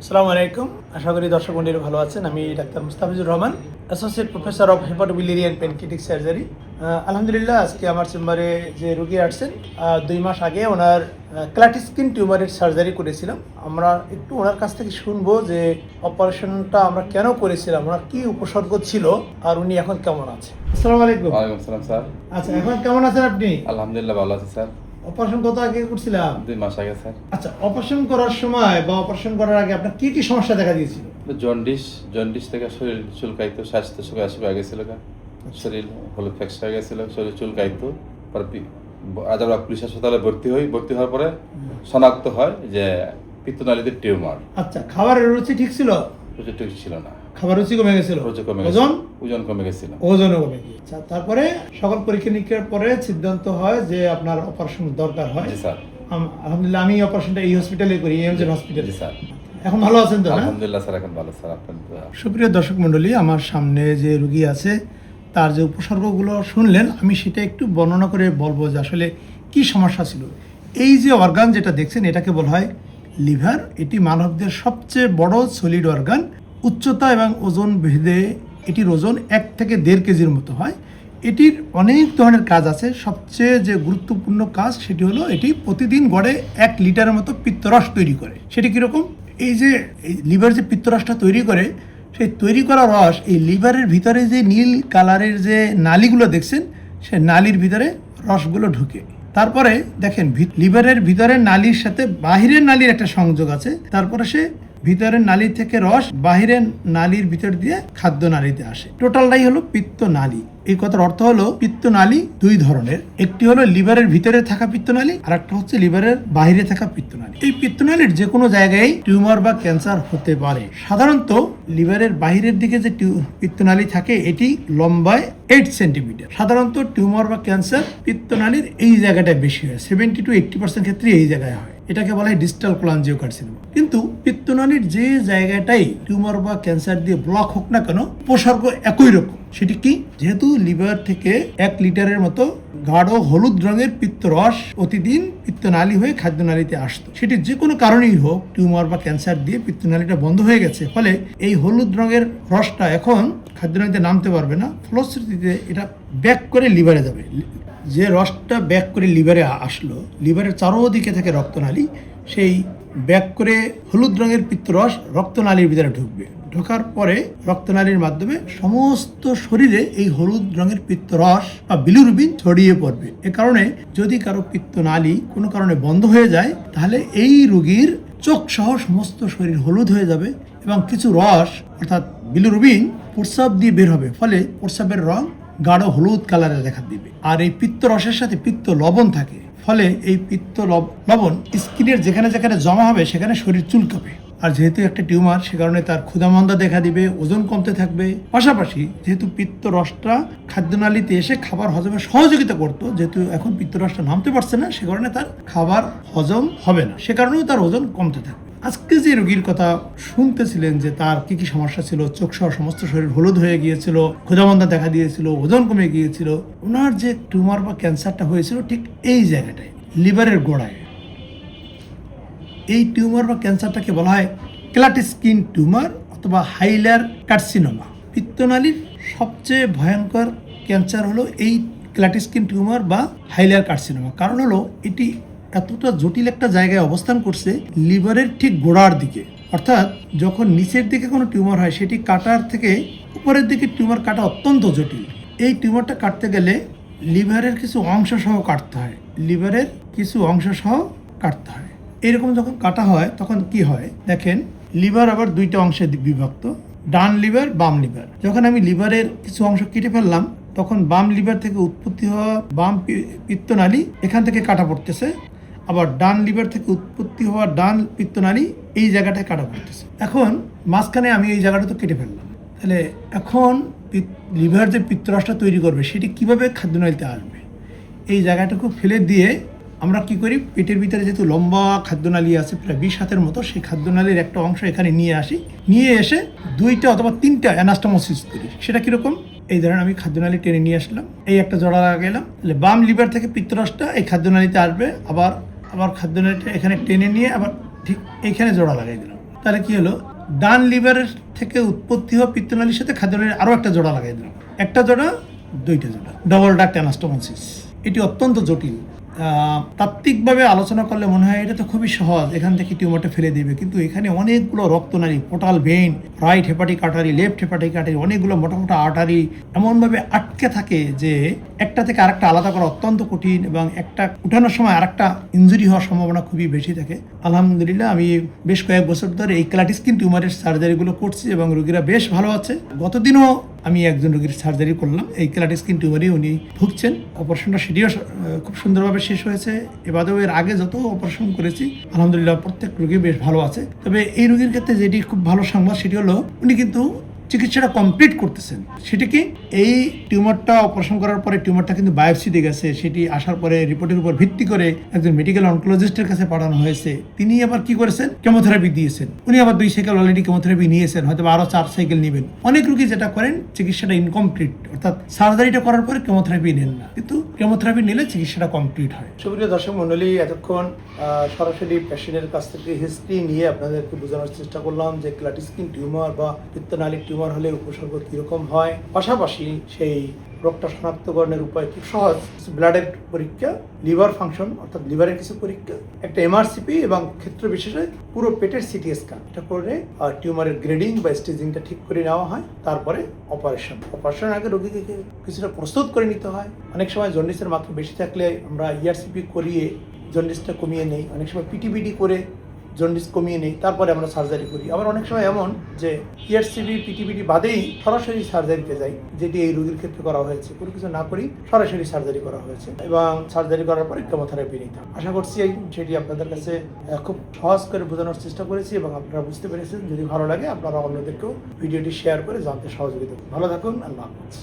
আসসালামু আলাইকুম। আশা করি দর্শক মন্ডলী ভালো আছেন। আমি doctor Mustafizur Rahman associate professor of hepatobiliary and pancreatic surgery আলহামদুলিল্লাহ আজকে আমার চেম্বারে যে রুগী আসছেন দুই মাস আগে ওনার ক্লাটিস্কিন টিউমারের সার্জারি করেছিলাম। আমরা একটু ওনার কাছ থেকে শুনব যে অপারেশনটা আমরা কেন করেছিলাম ওনার কি উপসর্গ ছিল আর উনি এখন কেমন আছে। আসসালামু আলাইকুম। ওয়ালাইকুম স্যার। আচ্ছা এখন কেমন আছেন আপনি? আলহামদুলিল্লাহ ভালো আছি স্যার। অপারেশন কত আগে করছিলাম? দুই মাস আগে স্যার। আচ্ছা অপারেশন করার সময় বা অপারেশন করার আগে আপনার কি কি সমস্যা দেখা দিয়েছিল? জন্ডিস জন্ডিস থেকে শরীর চুলকাইতো স্বাস্থ্য শুকায় শুকায় গেছিল গা শরীর হলুদ ফ্যাক্স হয়ে গেছিল শরীর চুলকাইতো আজ আমরা পুলিশ হাসপাতালে ভর্তি হই ভর্তি হওয়ার পরে শনাক্ত হয় যে পিত্তনালীতে টিউমার। আচ্ছা খাবারের রুচি ঠিক ছিল? প্রচুর ঠিক ছিল না। খাবার রুচি কমে গেছিল। প্রচুর কমে ওজন? ওজন কমে গেছিল। ওজনও কমে গিয়েছে। আচ্ছা তারপরে সকল পরীক্ষা নিরীক্ষার পরে সিদ্ধান্ত হয় যে আপনার অপারেশন দরকার হয়। স্যার। আলহামদুলিল্লাহ আমি অপারেশনটা এই হসপিটালে করি এমজেন হসপিটালে স্যার। এখন ভালো আছেন তো আলহামদুলিল্লাহ স্যার এখন ভালো স্যার আপনার সুপ্রিয় দর্শক মণ্ডলী আমার সামনে যে রুগী আছে তার যে উপসর্গগুলো শুনলেন আমি সেটা একটু বর্ণনা করে বলব যে আসলে কি সমস্যা ছিল। এই যে অর্গান যেটা দেখছেন এটাকে বলা হয় লিভার এটি মানবদের সবচেয়ে বড় সলিড অর্গান উচ্চতা এবং ওজন ভেদে এটির ওজন এক থেকে দেড় কেজির মতো হয়। এটির অনেক ধরনের কাজ আছে। সবচেয়ে যে গুরুত্বপূর্ণ কাজ সেটি হলো এটি প্রতিদিন গড়ে এক লিটারের মতো পিত্তরস তৈরি করে। সেটি কীরকম? এই যে লিভার যে পিত্তরসটা তৈরি করে, সেই তৈরি করা রস এই লিভারের ভিতরে যে নীল কালারের যে নালিগুলো দেখছেন, সে নালির ভিতরে রসগুলো ঢুকে। তারপরে দেখেন লিভারের ভিতরের নালির সাথে বাহিরের নালির একটা সংযোগ আছে। তারপরে সে ভিতরের নালী থেকে রস, বাহিরের নালীর ভিতর দিয়ে খাদ্য নালীতে আসে। টোটালটাই হলো পিত্ত নালী। এই কথার অর্থ হলো পিত্তনালী দুই ধরনের। একটি হলো লিভারের ভিতরে থাকা পিত্তনালী আর একটা হচ্ছে লিভারের বাইরে থাকা পিত্তনালী এই পিত্তনালীর যে কোনো জায়গায় টিউমার বা ক্যান্সার হতে পারে। সাধারণত লিভারের বাইরের দিকে যে পিত্তনালী থাকে, এটি লম্বায় এইট সেন্টিমিটার সাধারণত টিউমার বা ক্যান্সার পিত্তনালীর এই জায়গাটায় বেশি হয়। সেভেন্টি টু এইটটি পার্সেন্ট ক্ষেত্রে এই জায়গায় হয়। এটাকে বলা হয় ডিজিটাল কোলাঞ্জিওকার্সিনোমা কিন্তু পিত্তনালীর যে জায়গাটাই টিউমার বা ক্যান্সার দিয়ে ব্লক হোক না কেন, উপসর্গ একই রকম। সেটি কি? যেহেতু লিভার থেকে এক লিটারের মতো গাঢ় হলুদ রঙের পিত্তরস প্রতিদিন পিত্তনালী হয়ে খাদ্যনালীতে আসতো। সেটি যে কোনো কারণেই হোক, টিউমার বা ক্যান্সার দিয়ে পিত্তনালীটা বন্ধ হয়ে গেছে। ফলে এই হলুদ রঙের রসটা এখন খাদ্যনালীতে নামতে পারবে না। ফলশ্রুতিতে এটা ব্যাক করে লিভারে যাবে। যে রসটা ব্যাক করে লিভারে আসলো, লিভারের চারোদিকে থাকে রক্তনালী, সেই ব্যাক করে হলুদ রঙের পিত্তরস রক্তনালীর ভিতরে ঢুকবে। ঢোকার পরে রক্তনালীর মাধ্যমে সমস্ত শরীরে এই হলুদ রঙের পিত্তরস বা বিলুরবিন ছড়িয়ে পড়বে। এ কারণে যদি কারও পিত্তনালী কোনো কারণে বন্ধ হয়ে যায়, তাহলে এই রোগীর চোখ সহ সমস্ত শরীর হলুদ হয়ে যাবে এবং কিছু রস, অর্থাৎ বিলুরবিন প্রস্রাব দিয়ে বের হবে। ফলে প্রস্রাবের রং গাঢ় হলুদ কালারে দেখা দিবে। আর এই পিত্ত রসের সাথে পিত্ত লবণ থাকে। ফলে এই পিত্ত লব- লবণ স্কিনের যেখানে যেখানে জমা হবে, সেখানে শরীর চুলকাবে। আর যেহেতু একটা টিউমার, সে কারণে তার ক্ষুধামন্দা দেখা দিবে, ওজন কমতে থাকবে। পাশাপাশি যেহেতু পিত্ত রসটা খাদ্যনালীতে এসে খাবার হজমে সহযোগিতা করতো, যেহেতু এখন পিত্ত রসটা নামতে পারছে না, সে কারণে তার খাবার হজম হবে না। সে কারণেও তার ওজন কমতে থাকবে। আজকে যে রোগীর কথা শুনতেছিলেন যে তার কি কি সমস্যা ছিল, চোখ সহ সমস্ত শরীর হলুদ হয়ে গিয়েছিল ক্ষুধামন্দা দেখা দিয়েছিল, ওজন কমে গিয়েছিল, ওনার যে টিউমার বা ক্যান্সারটা হয়েছিল ঠিক এই জায়গাটায়, লিভারের গোড়ায়। এই টিউমার বা ক্যান্সারটাকে বলা হয় ক্লাটিস্কিন টিউমার অথবা হাইলার কার্সিনোমা। পিত্তনালীর সবচেয়ে ভয়ঙ্কর ক্যান্সার হলো এই ক্লাটিস্কিন টিউমার বা হাইলার কার্সিনোমা। কারণ হলো এটি এতটা জটিল একটা জায়গায় অবস্থান করছে লিভারের ঠিক গোড়ার দিকে। অর্থাৎ যখন নিচের দিকে কোনো টিউমার হয়, সেটি কাটার থেকে উপরের দিকে টিউমার কাটা অত্যন্ত জটিল। এই টিউমারটা কাটতে গেলে লিভারের কিছু অংশ সহ কাটতে হয়। লিভারের কিছু অংশ সহ কাটতে হয়। এরকম যখন কাটা হয়, তখন কি হয়? দেখেন, লিভার আবার দুইটা অংশে বিভক্ত। ডান লিভার, বাম লিভার। যখন আমি লিভারের কিছু অংশ কেটে ফেললাম, তখন বাম লিভার থেকে উৎপত্তি হওয়া বাম পিত্তনালী এখান থেকে কাটা পড়তেছে। আবার ডান লিভার থেকে উৎপত্তি হওয়া ডান পিত্তনালী এই জায়গাটায় কাটা পড়তেছে। এখন মাঝখানে আমি এই জায়গাটা তো কেটে ফেললাম। তাহলে এখন লিভার যে পিত্তরসটা তৈরি করবে, সেটি কীভাবে খাদ্যনালীতে আসবে? এই জায়গাটুকু ফেলে দিয়ে আমরা কি করি? পেটের ভিতরে যেহেতু লম্বা খাদ্যনালী আছে, প্রায় বিশ হাতের মতো, সেই খাদ্যনালীর একটা অংশ এখানে নিয়ে আসি। নিয়ে এসে দুইটা অথবা তিনটা অ্যানাস্টামোসিস করি। সেটা কীরকম? এই ধরেন আমি খাদ্যনালী টেনে নিয়ে আসলাম, এই একটা জোড়া লাগাইলাম। তাহলে বাম লিভার থেকে পিত্তরসটা এই খাদ্যনালীতে আসবে, আবার আবার খাদ্য এখানে টেনে নিয়ে আবার ঠিক এখানে জোড়া লাগাই দিলাম। তাহলে কি হলো? ডান লিভারের থেকে উৎপত্তি হওয়া পিত্তনালীর সাথে খাদ্যনালীর আরও একটা জোড়া লাগাই দিলাম। একটা জোড়া, দুইটা জোড়া। ডবল ডাক্ট অ্যানাস্টোমোসিস এটি অত্যন্ত জটিল। তাত্ত্বিকভাবে আলোচনা করলে মনে হয় এটা তো খুবই সহজ। এখান থেকে টিউমারটা ফেলে দেবে। কিন্তু এখানে অনেকগুলো রক্তনালী portal vein, right hepatic artery, left hepatic artery, অনেকগুলো মোটা মোটা আর্টারি এমনভাবে আটকে থাকে যে একটা থেকে আরেকটা আলাদা করা অত্যন্ত কঠিন এবং একটা উঠানোর সময় আরেকটা ইনজুরি হওয়ার সম্ভাবনা খুবই বেশি থাকে। আলহামদুলিল্লাহ, আমি বেশ কয়েক বছর ধরে এই ক্লাটিস্কিন টিউমারের সার্জারিগুলো করছি এবং রোগীরা বেশ ভালো আছে। গতদিনও আমি একজন রোগীর সার্জারি করলাম। এই ক্লাটিস্কিন টিউমারই উনি ভুগছেন। অপারেশনটা সেটিও খুব সুন্দরভাবে শেষ হয়েছে। এবারেও এর আগে যত অপারেশন করেছি, আলহামদুলিল্লাহ প্রত্যেক রোগী বেশ ভালো আছে। তবে এই রোগীর ক্ষেত্রে যেটি খুব ভালো সংবাদ, সেটি হলো উনি কিন্তু চিকিৎসাটা কমপ্লিট করতেছেন। সেটি কি? এই টিউমারটা অপারেশন করার পরে টিউমারটা কিন্তু বায়োপসি দিয়ে গেছে। সেটি আসার পরে রিপোর্টের উপর ভিত্তি করে একজন মেডিকেল অনকোলজিস্টের কাছে পাঠানো হয়েছে। তিনি আবার কি করেছেন? কেমোথেরাপি দিয়েছেন। উনি আবার দুই সাইকেল অলরেডি কেমোথেরাপি নিয়েছেন। হয়তো আরও চার সাইকেল নেবেন। অনেক রোগী যেটা করেন, চিকিৎসাটা ইনকমপ্লিট অর্থাৎ সার্জারিটা করার পরে কেমোথেরাপি নেন না। কিন্তু কেমোথেরাপি নিলে চিকিৎসাটা কমপ্লিট হয়। সুপ্রিয় দর্শক মন্ডলী এতক্ষণ সরাসরি পেশেন্টের কাছ থেকে হিস্ট্রি নিয়ে আপনাদেরকে বোঝানোর চেষ্টা করলাম যে ক্লাটিস্কিন টিউমার বা পিত্তনালী টিউমার হলে উপসর্গ কীরকম হয়। পাশাপাশি সেই রোগটা শনাক্তকরণের উপায় খুব সহজ। ব্লাডের পরীক্ষা, লিভার ফাংশন, অর্থাৎ লিভারের কিছু পরীক্ষা, একটা এমআরসিপি এবং ক্ষেত্র বিশেষে পুরো পেটের সিটি স্ক্যান। এটা করে টিউমারের গ্রেডিং বা স্টেজিংটা ঠিক করে নেওয়া হয়। তারপরে অপারেশন। অপারেশনের আগে রোগীকে কিছুটা প্রস্তুত করে নিতে হয়। অনেক সময় জন্ডিসের মাত্রা বেশি থাকলে আমরা ইআরসিপি করিয়ে জন্ডিসটা কমিয়ে নেই। অনেক সময় পিটিবিডি করে জন্ডিস কমিয়ে নেই, তারপরে আমরা সার্জারি করি। আবার অনেক সময় এমন যে ইআরসিবি পিটিবিডি বাদেই সরাসরি সার্জারিতে যাই, যেটি এই রোগীর ক্ষেত্রে করা হয়েছে। কোনো কিছু না করেই সরাসরি সার্জারি করা হয়েছে এবং সার্জারি করার পরে কেমোথেরাপি নিতে হয়। আশা করছি সেটি আপনাদের কাছে খুব সহজ করে বোঝানোর চেষ্টা করেছি এবং আপনারা বুঝতে পেরেছেন। যদি ভালো লাগে, আপনারা অন্যদেরকেও ভিডিওটি শেয়ার করে জানতে সহযোগিতা ভালো থাকুন, আল্লাহ হাফিজ।